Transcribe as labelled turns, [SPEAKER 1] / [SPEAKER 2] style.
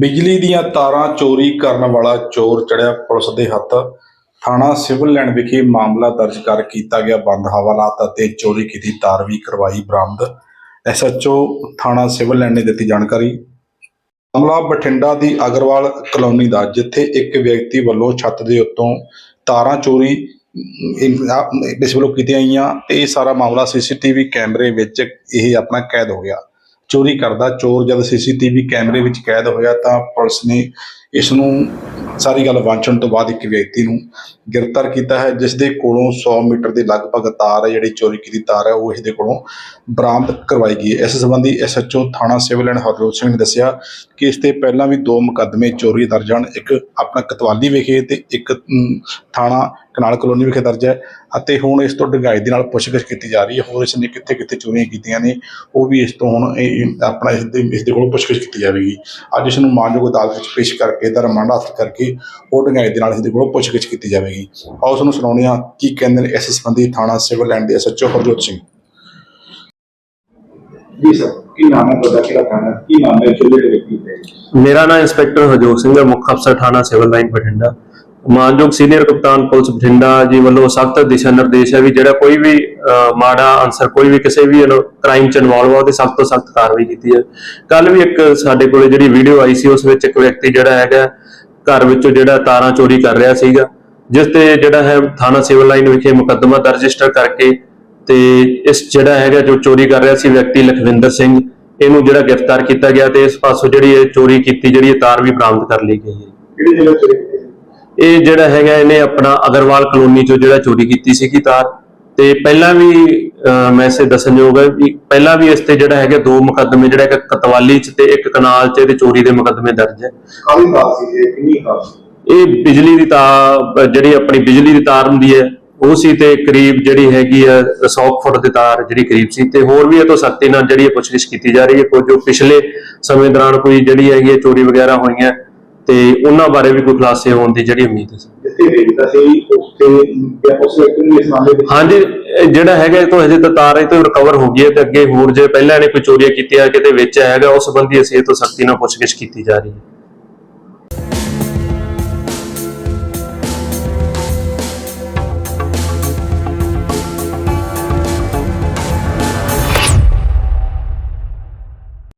[SPEAKER 1] ਬਿਜਲੀ ਦੀਆਂ ਤਾਰਾਂ ਚੋਰੀ ਕਰਨ ਵਾਲਾ ਚੋਰ ਚੜਿਆ ਪੁਲਿਸ ਦੇ ਹੱਥ। ਥਾਣਾ ਸਿਵਲ ਲਾਈਨ ਵਿਖੇ ਮਾਮਲਾ ਦਰਜ ਕਰ ਕੀਤਾ ਗਿਆ। ਬੰਦ ਹਵਾਲਾਤ ਅਤੇ ਚੋਰੀ ਕੀਤੀ ਤਾਰ ਵੀ ਕਰਵਾਈ ਬਰਾਮਦ। ਐਸਐਚਓ ਥਾਣਾ ਸਿਵਲ ਲਾਈਨ ਨੇ ਦਿੱਤੀ ਜਾਣਕਾਰੀ। ਮਾਮਲਾ ਬਠਿੰਡਾ ਦੀ ਅਗਰਵਾਲ ਕਲੋਨੀ ਦਾ, ਜਿੱਥੇ ਇੱਕ ਵਿਅਕਤੀ ਵੱਲੋਂ ਛੱਤ ਦੇ ਉੱਤੋਂ ਤਾਰਾਂ ਚੋਰੀ ਇਸ ਵੱਲੋਂ ਕੀਤੀਆਂ ਗਈਆਂ ਤੇ ਇਹ ਸਾਰਾ ਮਾਮਲਾ ਸੀਸੀਟੀਵੀ ਕੈਮਰੇ ਵਿੱਚ ਇਹ ਆਪਣਾ ਕੈਦ ਹੋ ਗਿਆ। ਚੋਰੀ ਕਰਦਾ, ਚੋਰ ਜਦ ਸੀਸੀਟੀਵੀ ਕੈਮਰੇ ਵਿੱਚ ਕੈਦ ਹੋਇਆ ਤਾਂ ਪੁਲਿਸ ਨੇ ਇਸ ਨੂੰ ਸਾਰੀ ਗੱਲ ਵਾਂਚਣ ਤੋਂ ਬਾਅਦ ਇੱਕ ਵਿਅਕਤੀ ਨੂੰ ਗ੍ਰਿਫਤਾਰ ਕੀਤਾ ਹੈ ਜਿਸ ਦੇ ਕੋਲੋਂ 100 ਮੀਟਰ ਦੇ ਲਗਭਗ ਤਾਰ ਹੈ, ਜਿਹੜੀ ਚੋਰੀ ਕੀਤੀ ਤਾਰ ਹੈ, ਉਹ ਇਸ ਦੇ ਕੋਲੋਂ ਬਰਾਮਦ ਕਰਵਾਈ ਗਈ ਹੈ। ਇਸ ਸੰਬੰਧੀ ਐਸਐਚਓ ਥਾਣਾ ਸਿਵਲ ਐਂਡ ਹਰਜੋਤ ਸਿੰਘ ਨੇ ਦੱਸਿਆ ਕਿ ਇਸ ਤੇ ਪਹਿਲਾਂ ਵੀ ਦੋ ਮੁਕੱਦਮੇ ਚੋਰੀ ਦਰਜ ਹਨ, ਇੱਕ ਆਪਣਾ ਕਤਵਾਲੀ ਵਿਖੇ ਤੇ ਇੱਕ ਥਾਣਾ ਕਨਾਲ ਕਲੋਨੀ ਵਿਖੇ ਦਰਜ ਹੈ ਅਤੇ ਹੁਣ ਇਸ ਤੋਂ ਡੂੰਘਾਈ ਦੇ ਨਾਲ ਪੁੱਛਗਿੱਛ ਕੀਤੀ ਜਾ ਰਹੀ ਹੈ। ਹੋਰ ਇਸ ਨੇ ਕਿੱਥੇ ਕਿੱਥੇ ਚੋਰੀਆਂ ਕੀਤੀਆਂ ਨੇ ਉਹ ਵੀ ਇਸ ਤੋਂ ਹੁਣ ਆਪਣਾ ਇਸ ਦੇ ਇਸ ਦੇ ਕੋਲੋਂ ਪੁੱਛਗਿੱਛ ਕੀਤੀ ਜਾਵੇਗੀ। ਅੱਜ ਇਸ ਨੂੰ ਮਾਨਯੋਗ ਅਦਾਲਤ ਵਿੱਚ ਪੇਸ਼ ਕਰਕੇ ਇਹਦਾ ਰਿਮਾਂਡ ਹਾਸਲ ਕਰਕੇ ਹੋਰ ਡੂੰਘਾਈ ਦੇ ਨਾਲ ਇਸ ਦੇ ਕੋਲੋਂ ਪੁੱਛਗਿੱਛ ਕੀਤੀ ਜਾਵੇਗੀ। ਆਓ ਉਸ ਨੂੰ ਸੁਣਾਉਂਦੇ ਹਾਂ ਕੀ ਕਹਿੰਦੇ ਨੇ ਇਸ ਸੰਬੰਧੀ ਥਾਣਾ ਸਿਵਲ ਐਂਡ ਦੇ ਐਸਐਚਓ ਹਰਜੋਤ ਸਿੰਘ।
[SPEAKER 2] ਜੀ ਸਰ ਕੀ ਨਾਮ ਹੈ ਤੁਹਾਡਾ ਕਿਹੜਾ ਥਾਣਾ ਕੀ ਨਾਮ ਹੈ ਚੁੱਲ੍ਹੇ ਦੇ ਵਿਅਕਤੀ ਤੇ
[SPEAKER 3] ਮੇਰਾ ਨਾਮ ਇੰਸਪੈਕਟਰ ਹਰਜੋਤ ਸਿੰਘ ਹੈ ਮੁੱਖ ਅਫਸਰ ਥਾਣਾ ਸਿਵਲ ਲਾਈਨ ਬਠਿੰਡਾ। ਮਾਨਯੋਗ ਸੀਨੀਅਰ ਕਪਤਾਨ ਪੁਲਿਸ ਬਠਿੰਡਾ ਜੀ ਵੱਲੋਂ ਸਖਤ ਦਿਸ਼ਾ ਨਿਰਦੇਸ਼ ਹੈ ਵੀ ਜਿਹੜਾ ਕੋਈ ਵੀ ਮਾੜਾ ਅਨਸਰ ਕੋਈ ਵੀ ਕਿਸੇ ਵੀ ਕ੍ਰਾਈਮ ਚ ਇਨਵੋਲਵ ਆ, ਉਹਦੇ ਸਖਤ ਤੋਂ ਸਖਤ ਕਾਰਵਾਈ ਕੀਤੀ ਹੈ। ਕੱਲ ਵੀ ਇੱਕ ਸਾਡੇ ਕੋਲੇ ਜਿਹੜੀ ਵੀਡੀਓ ਆਈ ਸੀ, ਉਸ ਵਿੱਚ ਇੱਕ ਵਿਅਕਤੀ ਜਿਹੜਾ ਹੈਗਾ, ਘਰ ਵਿੱਚੋਂ ਜਿਹੜਾ ਤਾਰਾਂ ਚੋਰੀ ਕਰ ਰਿਹਾ ਸੀਗਾ, ਜਿਸ ਤੇ ਜਿਹੜਾ ਹੈ ਥਾਣਾ ਸਿਵਲ ਲਾਈਨ ਵਿਖੇ ਮੁਕੱਦਮਾ ਦਰਜ ਰਜਿਸਟਰ ਕਰਕੇ ਤੇ ਇਸ ਜਿਹੜਾ ਹੈਗਾ ਜੋ ਚੋਰੀ ਕਰ ਰਿਹਾ ਸੀ ਵਿਅਕਤੀ ਲਖਵਿੰਦਰ ਸਿੰਘ, ਇਹਨੂੰ ਜਿਹੜਾ ਗ੍ਰਿਫਤਾਰ ਕੀਤਾ ਗਿਆ ਤੇ ਇਸ ਪਾਸੋਂ ਜਿਹੜੀ ਇਹ ਚੋਰੀ ਕੀਤੀ, ਜਿਹੜੀ ਇਹ ਤਾਰ ਵੀ ਬਰਾਮਦ ਕਰ ਲਈ ਗਈ ਹੈ।
[SPEAKER 2] ਕਿਹੜੀ ਜਗ੍ਹਾ ਚੋਰੀ
[SPEAKER 3] ਇਹ ਜਿਹੜਾ ਹੈਗਾ ਇਹਨੇ ਆਪਣਾ ਅਗਰਵਾਲ ਕਲੋਨੀ ਚੋਂ ਜਿਹੜਾ ਚੋਰੀ ਕੀਤੀ ਸੀਗੀ ਤਾਰ। ਤੇ ਪਹਿਲਾਂ ਵੀ ਮੈਂ ਇਸੇ ਦੱਸਣਯੋਗ ਹੈ ਵੀ ਪਹਿਲਾਂ ਵੀ ਇਸ ਤੇ ਜਿਹੜਾ ਹੈਗਾ ਦੋ ਮੁਕੱਦਮੇ ਜਿਹੜਾ ਇੱਕ ਕਤਵਾਲੀ ਚ ਤੇ ਇੱਕ ਕਨਾਲ ਚ ਇਹਦੇ ਚੋਰੀ ਦੇ ਮੁਕੱਦਮੇ ਦਰਜ ਹੈ।
[SPEAKER 2] ਕਾਹਦੀ ਤਾਰ ਸੀ ਇਹ? ਕਿੰਨੀ ਤਾਰ ਸੀ?
[SPEAKER 3] ਇਹ ਬਿਜਲੀ ਦੀ ਤਾਰ ਜਿਹੜੀ ਆਪਣੀ ਬਿਜਲੀ ਦੀ ਤਾਰ ਹੁੰਦੀ ਹੈ ਉਹ ਸੀ ਤੇ ਕਰੀਬ ਜਿਹੜੀ ਹੈਗੀ ਆ 100 ਫੁੱਟ ਦੀ ਤਾਰ ਜਿਹੜੀ ਕਰੀਬ ਸੀ ਤੇ ਹੋਰ ਵੀ ਇਹ ਤੋਂ ਸਖਤੀ ਨਾਲ ਜਿਹੜੀ ਪੁੱਛਗਿੱਛ ਕੀਤੀ ਜਾ ਰਹੀ ਹੈ ਕੋਈ ਜੋ ਪਿਛਲੇ ਸਮੇਂ ਦੌਰਾਨ ਕੋਈ ਜਿਹੜੀ ਹੈਗੀ ਚੋਰੀ ਵਗੈਰਾ ਹੋਈਆਂ ਤੇ ਉਹਨਾਂ ਬਾਰੇ ਵੀ ਕੋਈ ਖੁਲਾਸੇ ਹੋਣ ਦੀ ਜਿਹੜੀ ਉਮੀਦ ਹੈ
[SPEAKER 2] ਜਿੱਥੇ ਵੇਚਦਾ ਸੀ ਉੱਥੇ ਜਾਂ ਉਸ ਵਿਅਕਤੀ ਨੂੰ ਇਸ ਮਾਮਲੇ ਵਿੱਚ
[SPEAKER 3] ਹਾਂਜੀ ਇਹ ਜਿਹੜਾ ਹੈਗਾ ਇਹ ਤੋਂ ਹਜੇ ਤਾਂ ਤਾਰ ਇਹ ਤੋਂ ਰਿਕਵਰ ਹੋ ਗਈ ਹੈ ਤੇ ਅੱਗੇ ਹੋਰ ਜੇ ਪਹਿਲਾਂ ਨੇ ਕੋਈ ਚੋਰੀਆਂ ਕੀਤੀਆਂ ਕਿਤੇ ਵਿੱਚ ਹੈਗਾ ਉਸ ਸੰਬੰਧੀ ਅਸੀਂ ਇਹ ਤੋਂ ਸਖਤੀ ਨਾਲ ਪੁੱਛਗਿੱਛ ਕੀਤੀ ਜਾ ਰਹੀ ਹੈ।